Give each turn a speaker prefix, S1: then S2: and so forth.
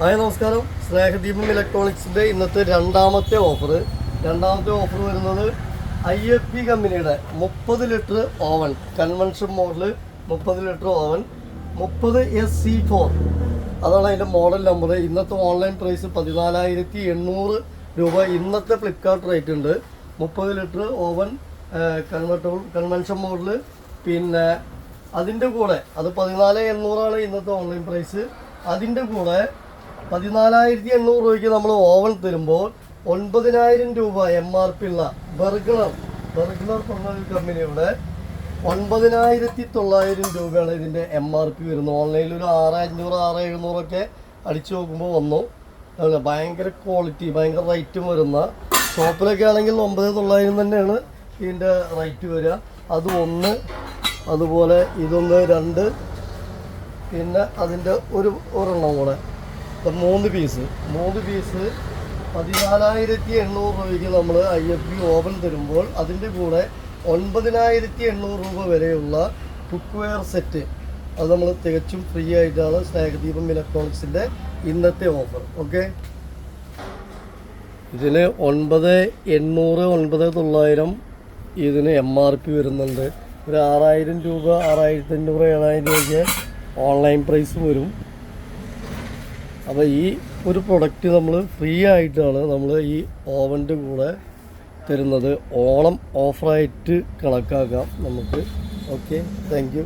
S1: Hi നമസ്കാരം. സ്നേഹദീപം ഇലക്ട്രോണിക്സിന്റെ ഇന്നത്തെ രണ്ടാമത്തെ ഓഫർ രണ്ടാമത്തെ ഓഫർ വരുന്നത് ഐ എഫ് പി കമ്പനിയുടെ മുപ്പത് ലിറ്റർ ഓവൻ കൺവെൻഷൻ മോഡൽ മുപ്പത് ലിറ്റർ ഓവൻ മുപ്പത് എസ് സി ഫോർ അതാണ് അതിന്റെ മോഡൽ നമ്പർ ഇന്നത്തെ ഓൺലൈൻ പ്രൈസ് പതിനാലായിരത്തി എണ്ണൂറ് രൂപ. ഇന്നത്തെ ഫ്ലിപ്കാർട്ട് റേറ്റ് ഉണ്ട് മുപ്പത് litre oven convertible convection model പിന്നെ അതിന്റെ കൂടെ അത് പതിനാല് എണ്ണൂറാണ് ഇന്നത്തെ ഓൺലൈൻ പ്രൈസ്. അതിന്റെ കൂടെ പതിനാലായിരത്തി എണ്ണൂറ് രൂപയ്ക്ക് നമ്മൾ ഓവൻ തരുമ്പോൾ ഒൻപതിനായിരം രൂപ എം ആർ പി ഉള്ള ബർഗണർ ബർഗണർ പറഞ്ഞ കമ്പനിയുടെ ഒൻപതിനായിരത്തി തൊള്ളായിരം രൂപയാണ് ഇതിന്റെ എം ആർ പി വരുന്നത്. ഓൺലൈനിൽ ഒരു ആറ് അഞ്ഞൂറ് ആറ് എഴുന്നൂറൊക്കെ അടിച്ചു നോക്കുമ്പോൾ വന്നു. അതുപോലെ ഭയങ്കര ക്വാളിറ്റി ഭയങ്കര റേറ്റും വരുന്ന ഷോപ്പിലൊക്കെ ആണെങ്കിൽ ഒമ്പത് തൊള്ളായിരം തന്നെയാണ് ഇതിന്റെ റേറ്റ് വരിക. അത് ഒന്ന് അതുപോലെ ഇതൊന്ന് രണ്ട് പിന്നെ അതിന്റെ ഒരു ഒരെണ്ണം കൂടെ. മൂന്ന് പീസ് മൂന്ന് പീസ് പതിനാലായിരത്തി എണ്ണൂറ് രൂപയ്ക്ക് നമ്മൾ ഐ എഫ് ബി ഓവൻ തരുമ്പോൾ അതിന്റെ കൂടെ ഒൻപതിനായിരത്തി എണ്ണൂറ് രൂപ വരെയുള്ള കുക്ക് വെയർ സെറ്റ് അത് നമ്മൾ തികച്ചും ഫ്രീ ആയിട്ടാണ് സ്നേഹദീപം ഇലക്ട്രോണിക്സിന്റെ ഇന്നത്തെ ഓഫർ ഓക്കെ ഇതിന് ഒൻപത് എണ്ണൂറ് ഒൻപത് തൊള്ളായിരം ഇതിന് എം ആർ പി വരുന്നുണ്ട്. ഒരു ആറായിരം രൂപ ആറായിരത്തി അഞ്ഞൂറ് ഏഴായിരം രൂപയ്ക്ക് ഓൺലൈൻ പ്രൈസ് വരും. അപ്പോൾ ഈ ഒരു പ്രൊഡക്റ്റ് നമ്മൾ ഫ്രീ ആയിട്ടാണ് നമ്മൾ ഈ ഓവന്റെ കൂടെ തരുന്നത്. ഓണം ഓഫറായിട്ട് കണക്കാക്കാം നമുക്ക്. Okay thank